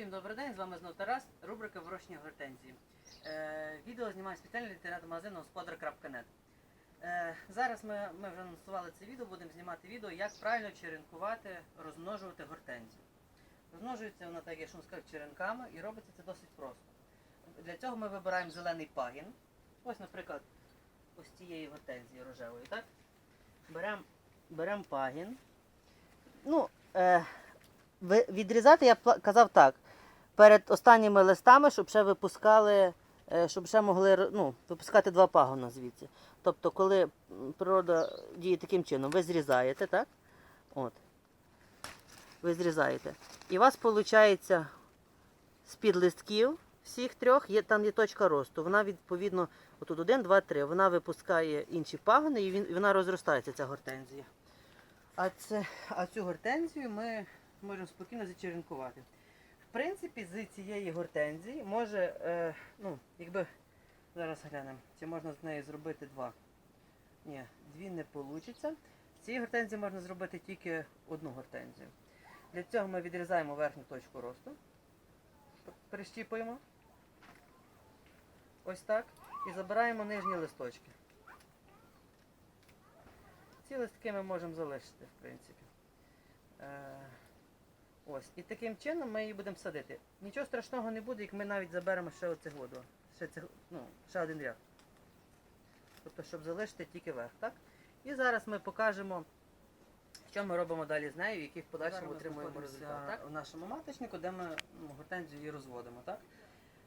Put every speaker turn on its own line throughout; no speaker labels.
Всім добрий день, з вами знов Тарас, рубрика Вирощення гортензії. Е, відео знімаю спеціально для інтернет-магазину господар.нет. Е, зараз ми, ми вже анонсували це відео, будемо знімати відео, як правильно черенкувати, розмножувати гортензію. Розмножується вона, так я ж сказав, черенками і робиться це досить просто. Для цього ми вибираємо зелений пагін. Ось, наприклад, ось цієї гортензії рожевої, так? Беремо берем пагін. Ну, е, відрізати я казав так. Перед останніми листами, щоб ще випускали, е, щоб ще могли ну, випускати два пагона звідси. Тобто, коли природа діє таким чином, ви зрізаєте, так? От. Ви зрізаєте. І у вас виходить з-під листків всіх трьох, є, там є точка росту. Вона відповідно, отут один, два, три. Вона випускає інші пагони і він, вона розростається, ця гортензія. А, це, а цю гортензію ми можемо спокійно зачеренкувати. В принципі, з цієї гортензії може, е, ну, якби зараз глянемо, чи можна з неї зробити два. Ні, дві не вийде. З цієї гортензії можна зробити тільки одну гортензію. Для цього ми відрізаємо верхню точку росту, прищіпуємо. Ось так. І забираємо нижні листочки. Ці листки ми можемо залишити, в принципі. Е, ось. І таким чином ми її будемо садити. Нічого страшного не буде, як ми навіть заберемо ще оце воду. Ще, цих, ну, ще один ряд. Тобто, щоб залишити тільки верх, так? І зараз ми покажемо, що ми робимо далі з нею, який в подальшому
Зараз
отримуємо результат. Так? В нашому маточнику, де ми ну, гортензію її розводимо. Так?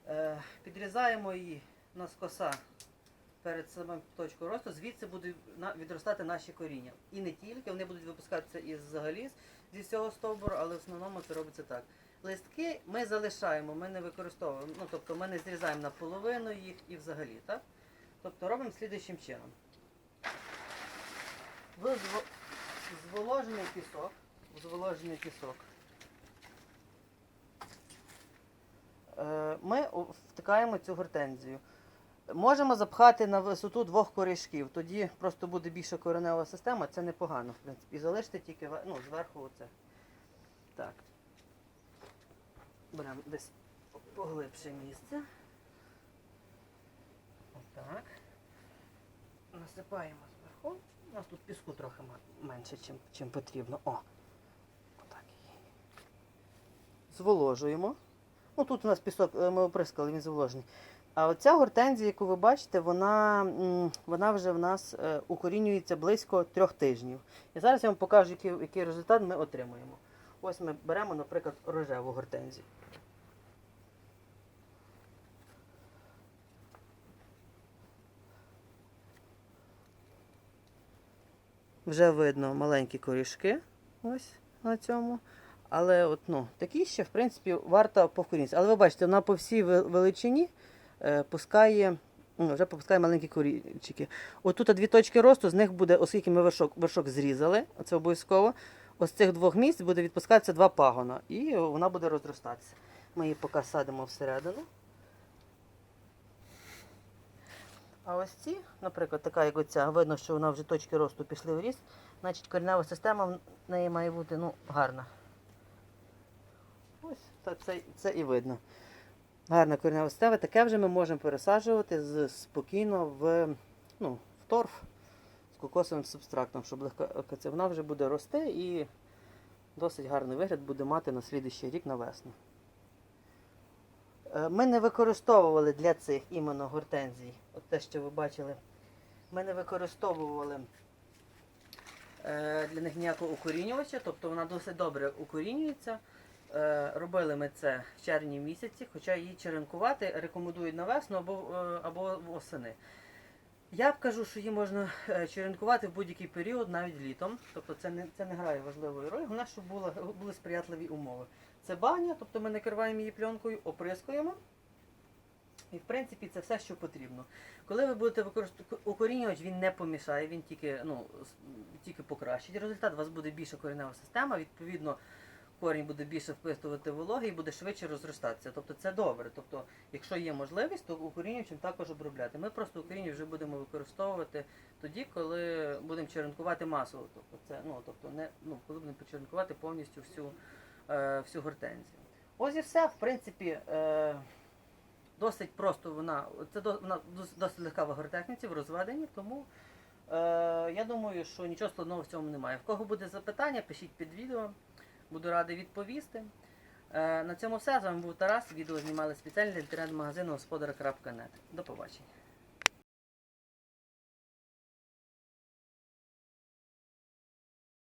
Е, підрізаємо її на скоса перед самим точкою росту, звідси будуть відростати наші коріння. І не тільки, вони будуть випускатися із взагалі зі всього стовбуру, але в основному це робиться так. Листки ми залишаємо, ми не використовуємо, ну тобто ми не зрізаємо наполовину їх і взагалі, так? Тобто робимо слідуючим чином. В зволожений пісок, в зволожений пісок. Е, Ми втикаємо цю гортензію. Можемо запхати на висоту двох корішків, тоді просто буде більша коренева система, це непогано, в принципі. І залишити тільки ну, зверху оце. Так. Беремо десь поглибше місце. Отак. Насипаємо зверху. У нас тут піску трохи менше, чим, чим потрібно. О! Отак. Зволожуємо. Ну тут у нас пісок, е, ми оприскали, він зволожений. А оця гортензія, яку ви бачите, вона, вона вже в нас е, укорінюється близько трьох тижнів. І зараз я вам покажу, який, який результат ми отримуємо. Ось ми беремо, наприклад, рожеву гортензію. Вже видно маленькі корішки ось на цьому. Але от, ну, такі ще, в принципі, варто повкорінитися. Але ви бачите, вона по всій величині пускає, ну, вже попускає маленькі корінчики. От тут дві точки росту, з них буде, оскільки ми вершок, вершок зрізали, це обов'язково, ось з цих двох місць буде відпускатися два пагона. І вона буде розростатися. Ми її поки садимо всередину. А ось ці, наприклад, така як оця, видно, що вона вже точки росту пішли в ріст, значить коренева система в неї має бути ну, гарна. Ось та- це, це і видно. Гарна коренева система. Таке вже ми можемо пересаджувати з, спокійно в, ну, в торф з кокосовим субстрактом, щоб легко вона вже буде рости і досить гарний вигляд буде мати на слідуючий рік на весну. Е, Ми не використовували для цих іменно гортензій, от те, що ви бачили, ми не використовували е, для них ніякого укорінювача, тобто вона досить добре укорінюється. Е, Робили ми це в червні місяці, хоча її черенкувати рекомендують на весну або, е, або восени. Я б кажу, що її можна е, черенкувати в будь-який період, навіть літом. Тобто це не, це не грає важливої ролі. Головне, щоб була, були сприятливі умови. Це баня, тобто ми накриваємо її пленкою, оприскуємо. І в принципі це все, що потрібно. Коли ви будете використовувати укорінювач, він не помішає, він тільки, ну, тільки покращить. Результат у вас буде більша коренева система, відповідно, корінь буде більше вписувати вологи і буде швидше розростатися. Тобто це добре. Тобто, якщо є можливість, то укорінюючим також обробляти. Ми просто укоріння вже будемо використовувати тоді, коли будемо черенкувати масово. Тобто, це ну тобто не ну коли будемо почеренкувати повністю всю е, всю гортензію. Ось і все, в принципі. Е, Досить просто вона, це до, вона досить легка в агротехніці, в розведенні, тому е, я думаю, що нічого складного в цьому немає. В кого буде запитання, пишіть під відео. Буду радий відповісти. Е, на цьому все. З вами був Тарас. Відео знімали спеціально для інтернет-магазину господар.нет. До побачення.